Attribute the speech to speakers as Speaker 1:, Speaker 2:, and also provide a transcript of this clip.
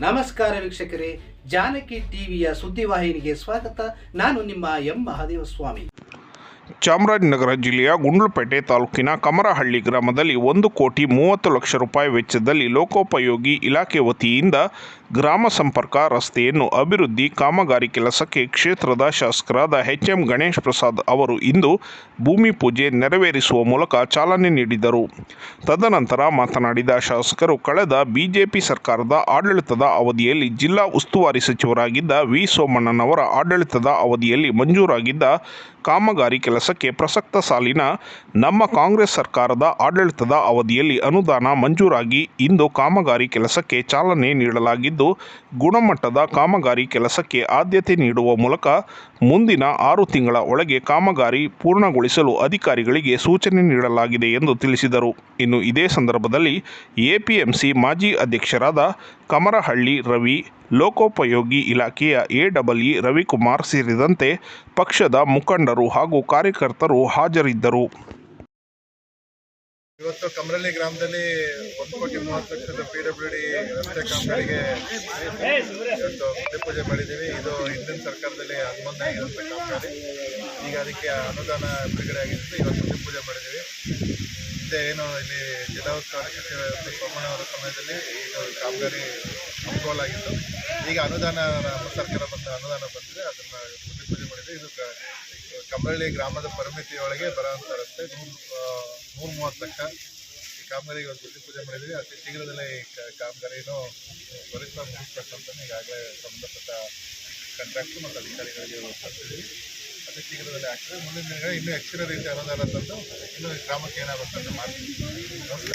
Speaker 1: ನಮಸ್ಕಾರ ವೀಕ್ಷಕರೇ, ಜಾನಕಿ ಟಿವಿಯ ಸುದ್ದಿವಾಹಿನಿಗೆ ಸ್ವಾಗತ. ನಾನು ನಿಮ್ಮ ಎಂ. ಮಹಾದೇವ ಸ್ವಾಮಿ
Speaker 2: ಚಾಮರಾಜನಗರ ಜಿಲ್ಲೆಯ ಗುಂಡ್ಲುಪೇಟೆ ತಾಲೂಕಿನ ಕಮರಹಳ್ಳಿ ಗ್ರಾಮದಲ್ಲಿ ಒಂದು ಕೋಟಿ ಮೂವತ್ತು ಲಕ್ಷ ರೂಪಾಯಿ ವೆಚ್ಚದಲ್ಲಿ ಲೋಕೋಪಯೋಗಿ ಇಲಾಖೆ ವತಿಯಿಂದ ಗ್ರಾಮ ಸಂಪರ್ಕ, ರಸ್ತೆಯನ್ನು ಅಭಿವೃದ್ಧಿ, ಕಾಮಗಾರಿ ಕೆಲಸಕ್ಕೆ ಕ್ಷೇತ್ರದ ಶಾಸಕರಾದ ಎಚ್ ಎಂ ಗಣೇಶ್ ಪ್ರಸಾದ್ ಅವರು ಇಂದು ಭೂಮಿ ಪೂಜೆ ನೆರವೇರಿಸುವ ಮೂಲಕ ಚಾಲನೆ ನೀಡಿದರು. ತದನಂತರ ಮಾತನಾಡಿದ ಶಾಸಕರು, ಕಳೆದ ಬಿಜೆಪಿ ಸರ್ಕಾರದ ಆಡಳಿತದ ಅವಧಿಯಲ್ಲಿ ಜಿಲ್ಲಾ ಉಸ್ತುವಾರಿ ಸಚಿವರಾಗಿದ್ದ ವಿ. ಸೋಮಣ್ಣನವರ ಆಡಳಿತದ ಅವಧಿಯಲ್ಲಿ ಮಂಜೂರಾಗಿದ್ದ ಕಾಮಗಾರಿ ಕೆಲಸಕ್ಕೆ ಪ್ರಸಕ್ತ ಸಾಲಿನ ನಮ್ಮ ಕಾಂಗ್ರೆಸ್ ಸರ್ಕಾರದ ಆಡಳಿತದ ಅವಧಿಯಲ್ಲಿ ಅನುದಾನ ಮಂಜೂರಾಗಿ ಇಂದು ಕಾಮಗಾರಿ ಕೆಲಸಕ್ಕೆ ಚಾಲನೆ ನೀಡಲಾಗಿದ್ದು ಗುಣಮಟ್ಟದ ಕಾಮಗಾರಿ ಕೆಲಸಕ್ಕೆ ಆದ್ಯತೆ ನೀಡುವ ಮೂಲಕ ಮುಂದಿನ ಆರು ತಿಂಗಳ ಒಳಗೆ ಕಾಮಗಾರಿ ಪೂರ್ಣಗೊಳಿಸಲು ಅಧಿಕಾರಿಗಳಿಗೆ ಸೂಚನೆ ನೀಡಲಾಗಿದೆ ಎಂದು ತಿಳಿಸಿದರು. ಇನ್ನು ಇದೇ ಸಂದರ್ಭದಲ್ಲಿ ಎಪಿಎಂಸಿ ಮಾಜಿ ಅಧ್ಯಕ್ಷರಾದ ಕಮರಹಳ್ಳಿ ರವಿ, ಲೋಕೋಪಯೋಗಿ ಇಲಾಖೆಯ ಎಡಬ್ಲ್ಇ ರವಿಕುಮಾರ್ ಸೇರಿದಂತೆ ಪಕ್ಷದ ಮುಖಂಡರು ಹಾಗೂ ಕಾರ್ಯಕರ್ತರು ಹಾಜರಿದ್ದರು.
Speaker 3: ಇವತ್ತು ಕಮರಳ್ಳಿ ಗ್ರಾಮದಲ್ಲಿ ಒಂದು ಕೋಟಿ ಮೂವತ್ತು ಲಕ್ಷದ ಪಿ ಡಬ್ಲ್ಯೂ ಡಿ ರಸ್ತೆ ಕಾಮಗಾರಿಗೆ ಇವತ್ತು ಪೂಜೆ ಮಾಡಿದ್ದೀವಿ. ಇದು ಹಿಂದಿನ ಸರ್ಕಾರದಲ್ಲಿ ಅನುಮೋದನೆ ರಸ್ತೆ ಕಾಮಗಾರಿ. ಈಗ ಅದಕ್ಕೆ ಅನುದಾನ ಬಿಡುಗಡೆ ಆಗಿರುತ್ತೆ. ಇವತ್ತು ಪೂಜೆ ಮಾಡಿದ್ದೀವಿ. ಮತ್ತೆ ಏನು ಇಲ್ಲಿ ಜಿಲ್ಲಾ ಉಸ್ತುವಾರಿ ಸಚಿವ ಸೋಮಣ್ಣವರ ಸಮಯದಲ್ಲಿ ಇದು ಕಾಮಗಾರಿ ಅನುಕೂಲ ಆಗಿತ್ತು. ಈಗ ಅನುದಾನ ಸರ್ಕಾರ ಬಂದ ಅನುದಾನ ಬಂದಿದೆ. ಅದನ್ನು ಪೂಜೆ ಮಾಡಿದೆ ಇದು ಕಮರಳ್ಳಿ ಗ್ರಾಮದ ಪರಿಮಿತಿಯೊಳಗೆ ಬರೋಂಥ ರಸ್ತೆ ನೂರು ನೂರು ಮೂವತ್ತು ಲಕ್ಷ ಈ ಕಾಮಗಾರಿಗೆ ಒಂದು ಭೂಮಿ ಪೂಜೆ ಮಾಡಿದ್ವಿ ಅತಿ ಶೀಘ್ರದಲ್ಲೇ ಈ ಕಾಮಗಾರಿನೂ ತ್ವರಿತ ಮುಗಿಸ್ಬೇಕಂತ ಈಗಾಗಲೇ ಸಂಬಂಧಪಟ್ಟ ಕಾಂಟ್ರಾಕ್ಟ್ರು ಮತ್ತು ಅಧಿಕಾರಿಗಳಿಗೆ ಕಳಿಸಿದ್ವಿ ಅತಿ ಶೀಘ್ರದಲ್ಲೇ ಆಗ್ತದೆ. ಮುಂದಿನ ದಿನಗಳಲ್ಲಿ ಇನ್ನೂ ಹೆಚ್ಚಿನ ರೀತಿ ಅನುದಾನ ತಂದು ಇನ್ನೂ ಗ್ರಾಮಕ್ಕೆ ಏನಾಗುತ್ತೆ ಅಂತ ಮಾಡ್ತೀವಿ.